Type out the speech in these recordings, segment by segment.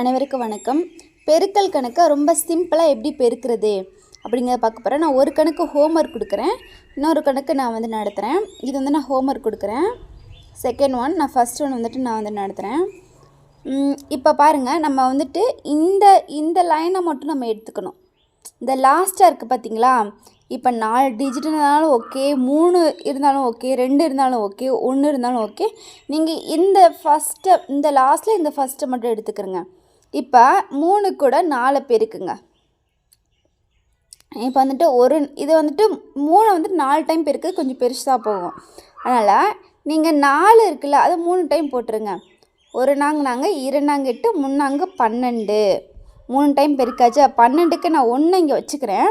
அனைவருக்கும் வணக்கம். பெருக்கல் கணக்கை ரொம்ப சிம்பிளாக எப்படி பெருக்கிறது அப்படிங்கிறத பார்க்க போகிறேன் நான் ஒரு கணக்கு ஹோம்ஒர்க் கொடுக்குறேன். இன்னொரு கணக்கு நான் வந்து நடத்துகிறேன் இது வந்து நான் ஹோம்ஒர்க் கொடுக்குறேன். செகண்ட் ஒன் நான் ஃபஸ்ட் ஒன் வந்துட்டு நான் வந்து நடத்துகிறேன் இப்போ பாருங்கள் நம்ம வந்துட்டு இந்த இந்த லைனை மட்டும் நம்ம எடுத்துக்கணும். இந்த லாஸ்ட்டாக இருக்குது பார்த்தீங்களா இப்போ நாலு டிஜிட் இருந்தாலும் ஓகே மூணு இருந்தாலும் ஓகே ரெண்டு இருந்தாலும் ஓகே ஒன்று இருந்தாலும் ஓகே நீங்கள் இந்த ஃபஸ்ட்டை இந்த லாஸ்ட்டில் இந்த ஃபஸ்ட்டை மட்டும் எடுத்துக்கிறங்க. இப்போ மூணு கூட நாலு பெருக்குங்க. இப்போ வந்துட்டு ஒரு இது வந்துட்டு மூணை வந்துட்டு நாலு டைம் பெருக்கு கொஞ்சம் பெருசாக போகும். அதனால் நீங்கள் நாலு இருக்குல்ல அதை மூணு டைம் போட்டுருங்க. ஒரு நாங்க நாங்கள் இரண்டாங்க எட்டு முன்னாங்க பன்னெண்டு. மூணு டைம் பெருக்காச்சு. பன்னெண்டுக்கு நான் ஒன்று இங்கே வச்சுக்கிறேன்.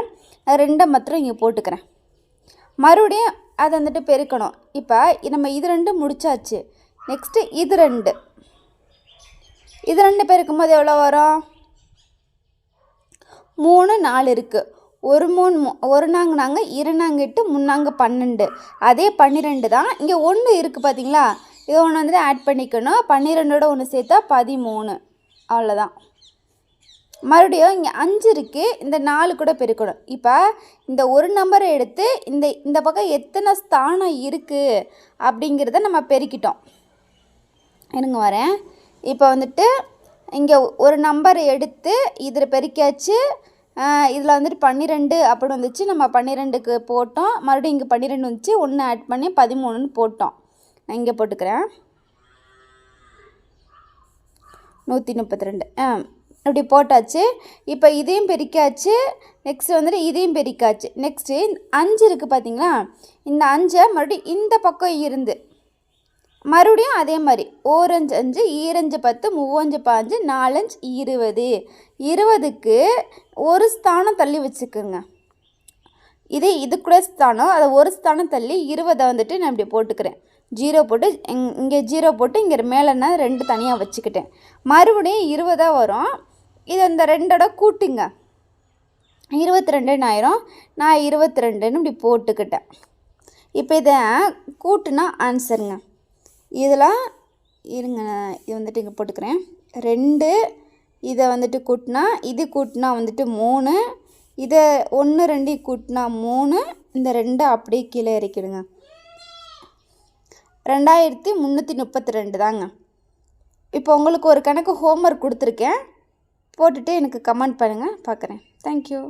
ரெண்டை மாத்திரம் இங்கே போட்டுக்கிறேன். மறுபடியும் அதை வந்துட்டு பெருக்கணும். இப்போ நம்ம இது ரெண்டு முடிச்சாச்சு. நெக்ஸ்ட்டு இது ரெண்டு. இது ரெண்டு பேருக்கும் போது எவ்வளோ வரும்? மூணு நாலு இருக்குது ஒரு மூணு ஒரு நாங்க நாங்கள் இரநாங்க எட்டு முன்னாங்க பன்னெண்டு. அதே பன்னிரெண்டு தான். இங்கே ஒன்று இருக்குது பார்த்தீங்களா இதை ஒன்று வந்துட்டு ஆட் பண்ணிக்கணும். பன்னிரெண்டோட ஒன்று சேர்த்தா பதிமூணு. அவ்வளோதான் மறுபடியும் இங்கே அஞ்சு இருக்குது இந்த நாலு கூட பெருக்கணும். இப்போ இந்த ஒரு நம்பரை எடுத்து இந்த இந்த பக்கம் எத்தனை ஸ்தானம் இருக்குது அப்படிங்கிறத நம்ம பெருக்கிட்டோம். இருங்க வரேன்? இப்போ வந்துட்டு இங்கே ஒரு நம்பர் எடுத்து இதில் பெருக்கியாச்சு. இதில் வந்துட்டு பன்னிரெண்டு அப்படின்னு வந்துச்சு. நம்ம பன்னிரெண்டுக்கு போட்டோம். மறுபடியும் இங்கே பன்னிரெண்டு வந்துச்சு. ஒன்று ஆட் பண்ணி பதிமூணுன்னு போட்டோம். நான் இங்கே போட்டுக்கிறேன். நூற்றி முப்பத்தி ரெண்டு ஆ இப்படி போட்டாச்சு. இப்போ இதையும் பெருக்காச்சு நெக்ஸ்ட் வந்துட்டு இதையும் பெருக்காச்சு நெக்ஸ்ட்டு அஞ்சு இருக்குது பார்த்தீங்களா இந்த அஞ்சை மறுபடியும் இந்த பக்கம் இருந்து மறுபடியும் அதே மாதிரி ஓரஞ்சு அஞ்சு ஈரஞ்சு பத்து மூவஞ்சு பாஞ்சு நாலஞ்சு இருபது. இருபதுக்கு ஒரு ஸ்தானம் தள்ளி வச்சுக்கோங்க. இதே இது கூட ஸ்தானம் அதை ஒரு ஸ்தானம் தள்ளி இருபதை வந்துட்டு நான் இப்படி போட்டுக்கிறேன். ஜீரோ போட்டு இங்- இங்கே ஜீரோ போட்டு இங்கே மேலேன்னா ரெண்டு தனியாக வச்சுக்கிட்டேன். மறுபடியும் இருபதாக வரும். இது இந்த ரெண்டோட கூட்டுங்க. இருபத்தி ரெண்டுன்னு ஆயிரும். நான் இருபத்தி ரெண்டுன்னு இப்படி போட்டுக்கிட்டேன். இப்போ இதை கூட்டுனா ஆன்சருங்க இதெல்லாம் இருங்க இது வந்துட்டு இங்கே போட்டுக்கிறேன். ரெண்டு இதை வந்துட்டு கூட்டினா இது கூட்டினா வந்துட்டு மூணு இதை ஒன்று ரெண்டு கூட்டினா மூணு இந்த ரெண்டை அப்படியே கீழே இறக்கிடுங்க. ரெண்டாயிரத்தி முந்நூற்றி முப்பத்தி ரெண்டு தாங்க. இப்போ உங்களுக்கு ஒரு கணக்கு ஹோம்ஒர்க் கொடுத்துருக்கேன். போட்டுட்டு எனக்கு கமெண்ட் பண்ணுங்கள் பார்க்குறேன். தேங்க்யூ